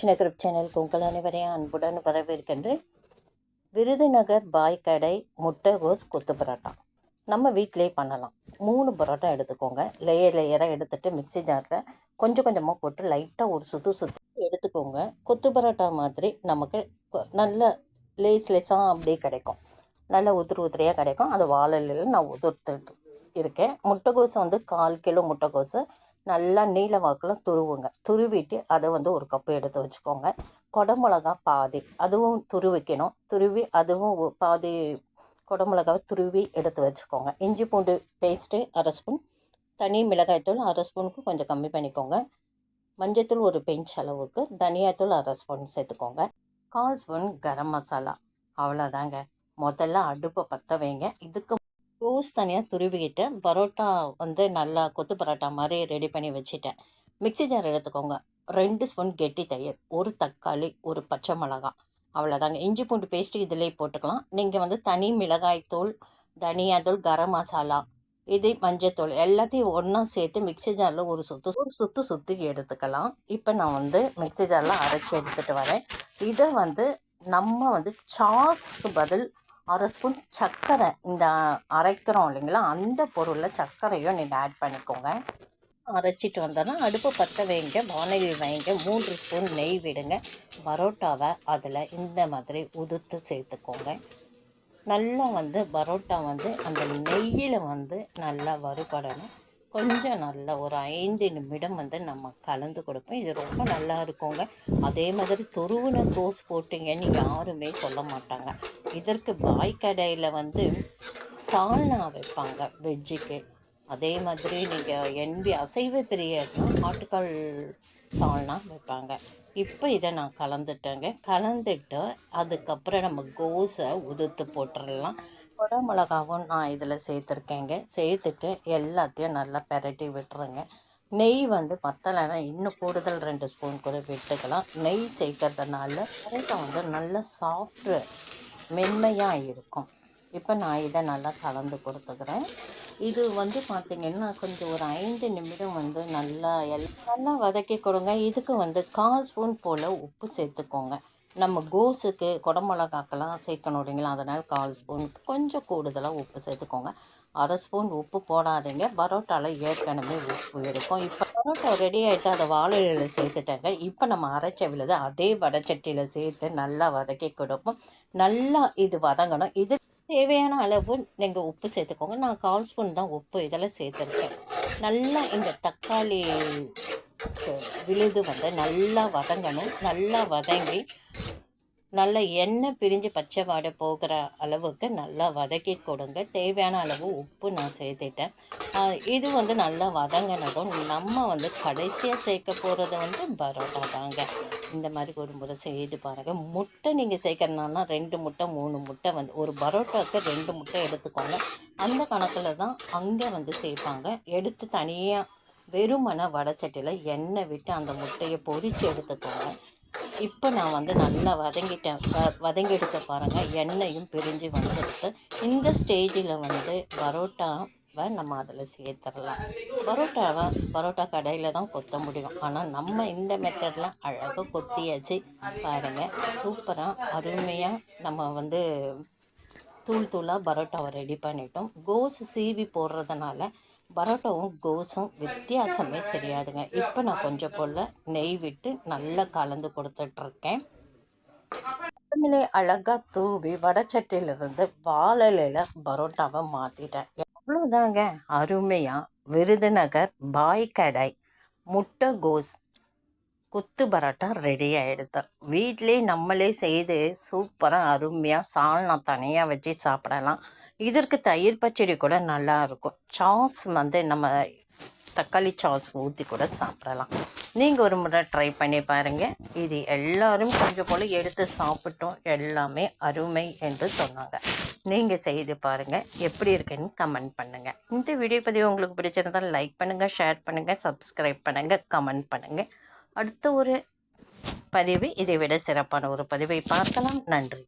சின்ன சேனல் சேனலுக்கு உங்கள் அனைவரையும் அன்புடன் வரவேற்கின்றேன். விருதுநகர் பாய் கடை முட்டைகோஸ் கொத்து பரோட்டா. நம்ம வீட்டிலே பண்ணலாம். மூணு பரோட்டா எடுத்துக்கோங்க. லேயர் லேயராக எடுத்துகிட்டு மிக்ஸி ஜாரில் கொஞ்சம் கொஞ்சமாக போட்டு லைட்டாக ஒரு சுற்று சுற்றி எடுத்துக்கோங்க. கொத்து பரோட்டா மாதிரி நமக்கு நல்ல லேஸ் லேஸாக அப்படியே கிடைக்கும். நல்ல உதிரி உதிரியாக கிடைக்கும். அது வாழலையில் நான் உதிர்த்துட்டு இருக்கேன். முட்டைகோஸை வந்து கால் கிலோ முட்டைகோஸு நல்லா நீல வாக்கில் துருவுங்க. துருவிட்டு அதை வந்து ஒரு கப்பு எடுத்து வச்சுக்கோங்க. குடமிளகா பாதி அதுவும் துருவிக்கணும். துருவி அதுவும் பாதி குடமிளகாவை துருவி எடுத்து வச்சுக்கோங்க. இஞ்சி பூண்டு பேஸ்ட்டு அரை ஸ்பூன் தனி மிளகாய்த்தூள் அரை ஸ்பூனுக்கு கொஞ்சம் கம்மி பண்ணிக்கோங்க. மஞ்சத்தூள் ஒரு பெஞ்ச் அளவுக்கு தனியாத்தூள் அரை ஸ்பூன் சேர்த்துக்கோங்க. கால் ஸ்பூன் கரம் மசாலா. அவ்வளோதாங்க முதல்ல அடுப்பை பற்ற வைங்க. இதுக்கு ரோஸ் தனியாக துருவிக்கிட்டு பரோட்டா வந்து நல்லா கொத்து பரோட்டா மாதிரி ரெடி பண்ணி வச்சுட்டேன். மிக்ஸி ஜார் எடுத்துக்கோங்க. ரெண்டு ஸ்பூன் கெட்டி தயிர் ஒரு தக்காளி ஒரு பச்சை மிளகாய் அவ்வளோதாங்க இஞ்சி பூண்டு பேஸ்ட்டு இதிலே போட்டுக்கலாம். நீங்கள் வந்து தனி மிளகாய் தூள் தனியாத்தூள் கரம் மசாலா இது மஞ்சத்தூள் எல்லாத்தையும் ஒன்றா சேர்த்து மிக்ஸி ஜாரில் ஒரு சுத்து ஒரு சுத்து சுற்றி எடுத்துக்கலாம். இப்போ நான் வந்து மிக்ஸி ஜாரில் அரைச்சி எடுத்துகிட்டு வரேன். இதை வந்து நம்ம வந்து சாஸ்க்கு பதில் அரை ஸ்பூன் சர்க்கரை இந்த அரைக்கிறோம் இல்லைங்களா? அந்த பொருளில் சர்க்கரையும் நீங்கள் ஆட் பண்ணிக்கோங்க. அரைச்சிட்டு வந்தோன்னா அடுப்பு பற்ற வைங்க. வானொலி வைங்க. மூன்று ஸ்பூன் நெய் விடுங்க. பரோட்டாவை அதில் இந்த மாதிரி உதுத்து சேர்த்துக்கோங்க. நல்லா வந்து பரோட்டா வந்து அந்த நெய்யில் வந்து நல்லா வறுபடணும். கொஞ்சம் நல்லா ஒரு ஐந்து நிமிடம் வந்து நம்ம கலந்து கொடுப்போம். இது ரொம்ப நல்லா இருக்குங்க. அதே மாதிரி துருவின கோஸ் போட்டிங்கன்னு யாருமே சொல்ல மாட்டாங்க. இதற்கு பாய் கடையில் வந்து சால்னா வைப்பாங்க வெஜ்ஜுக்கு. அதே மாதிரி நீங்கள் என்பி அசைவ பிரியர்னா ஆட்டுக்கால் சால்னா வைப்பாங்க. இப்போ இதை நான் கலந்துட்டேங்க. கலந்துட்டு அதுக்கப்புறம் நம்ம கோஸை உதுத்து போட்டுடலாம். குடை மிளகாவும் நான் இதில் சேர்த்துருக்கேங்க. சேர்த்துட்டு எல்லாத்தையும் நல்லா பெரட்டி விட்டுருங்க. நெய் வந்து பத்தலைன்னா இன்னும் கூடுதல் ரெண்டு ஸ்பூன் கூட விட்டுக்கலாம். நெய் சேர்க்கறதுனால பரோட்டா வந்து நல்ல சாஃப்ட்டு மென்மையாக இருக்கும். இப்போ நான் இதை நல்லா கலந்து கொடுத்துக்கிறேன். இது வந்து பார்த்திங்கன்னா கொஞ்சம் ஒரு ஐந்து நிமிடம் வந்து நல்லா எல்லாம் நல்லா வதக்கி கொடுங்க. இதுக்கு வந்து கால் ஸ்பூன் போல் உப்பு சேர்த்துக்கோங்க. நம்ம கோஸுக்கு குடமிளகாக்கெல்லாம் சேர்க்கணும் இல்லைங்களா? அதனால் கால் ஸ்பூனுக்கு கொஞ்சம் கூடுதலாக உப்பு சேர்த்துக்கோங்க. அரை ஸ்பூன் உப்பு போடாதீங்க. பரோட்டாவில் ஏற்கனவே உப்பு இருக்கும். இப்போ பரோட்டா ரெடி ஆகிட்டு அதை வாழையில சேர்த்துட்டாங்க. இப்போ நம்ம அரைச்ச விழுது அதே வடச்சட்டியில் சேர்த்து நல்லா வதக்கி கொடுப்போம். நல்லா இது வதங்கணும். இது தேவையான அளவு நீங்கள் உப்பு சேர்த்துக்கோங்க. நான் கால் ஸ்பூன் தான் உப்பு இதெல்லாம் சேர்த்துருக்கேன். நல்லா இந்த தக்காளி விழுது வந்து நல்லா வதங்கணும். நல்லா வதங்கி நல்ல எண்ணெய் பிரிஞ்சு பச்சை வாடை போகிற அளவுக்கு நல்லா வதக்கி கொடுங்க. தேவையான அளவு உப்பு நான் சேர்த்துட்டேன். இது வந்து நல்லா வதங்கினதும் நம்ம வந்து கடைசியாக சேர்க்க போகிறது வந்து பரோட்டா தாங்க. இந்த மாதிரி ஒரு முறை செய்து பாருங்கள் முட்டை நீங்கள் சேர்க்கறனால ரெண்டு முட்டை மூணு முட்டை வந்து ஒரு பரோட்டாவுக்கு ரெண்டு முட்டை எடுத்துக்கோங்க. அந்த கணக்கில் தான் அங்கே வந்து சேர்ப்பாங்க. எடுத்து தனியாக வெறுமனை வடச்சட்டியில் எண்ணெய் விட்டு அந்த முட்டையை பொரித்து எடுத்துக்கோங்க. இப்போ நான் வந்து நல்லா வதங்கிட்டேன். வ வதங்கி எடுக்க பாருங்கள் எண்ணெயும் பிரிஞ்சு வந்துடுத்து இந்த ஸ்டேஜில் வந்து பரோட்டாவை நம்ம அதில் சேர்த்துடலாம். பரோட்டாவை பரோட்டா கடையில் தான் கொத்த முடியும். ஆனால் நம்ம இந்த மெத்தடில் அழகாக கொத்தியாச்சு பாருங்கள் சூப்பராக அருமையாக நம்ம வந்து தூள் தூளாக பரோட்டாவை ரெடி பண்ணிட்டோம். கோஸ் சீவி போடுறதுனால பரோட்டாவும் கோஸும் வித்தியாசமே தெரியாதுங்க. இப்போ நான் கொஞ்சம் போல் நெய் விட்டு நல்லா கலந்து கொடுத்துட்ருக்கேன். கொத்தமல்லி அழகாக தூவி வடச்சட்டியிலிருந்து வாழலையில் பரோட்டாவை மாற்றிட்டேன் எவ்வளோதாங்க அருமையாக விருதுநகர் பாய் கடை முட்டை கோஸ் குத்து பரோட்டா ரெடி ஆகிடுது வீட்டிலே நம்மளே செய்து சூப்பராக அருமையாக சால்னா தனியாக வச்சு சாப்பிடலாம். இதற்கு தயிர் பச்சடி கூட நல்லா இருக்கும். சாஸ் வந்து நம்ம தக்காளி சாஸ் ஊற்றி கூட சாப்பிடலாம். நீங்கள் ஒரு முறை ட்ரை பண்ணி பாருங்கள் இது எல்லோரும் கொஞ்சம் போல் எடுத்து சாப்பிட்டோம். எல்லாமே அருமை என்று சொன்னாங்க. நீங்கள் செய்து பாருங்கள் எப்படி இருக்குன்னு கமெண்ட் பண்ணுங்கள் இந்த வீடியோ பதிவு உங்களுக்கு பிடிச்சிருந்தால் லைக் பண்ணுங்கள் ஷேர் பண்ணுங்கள் சப்ஸ்கிரைப் பண்ணுங்கள் கமெண்ட் பண்ணுங்கள் அடுத்த ஒரு பதிவு இதை விட சிறப்பான ஒரு பதிவை பார்க்கலாம். நன்றி.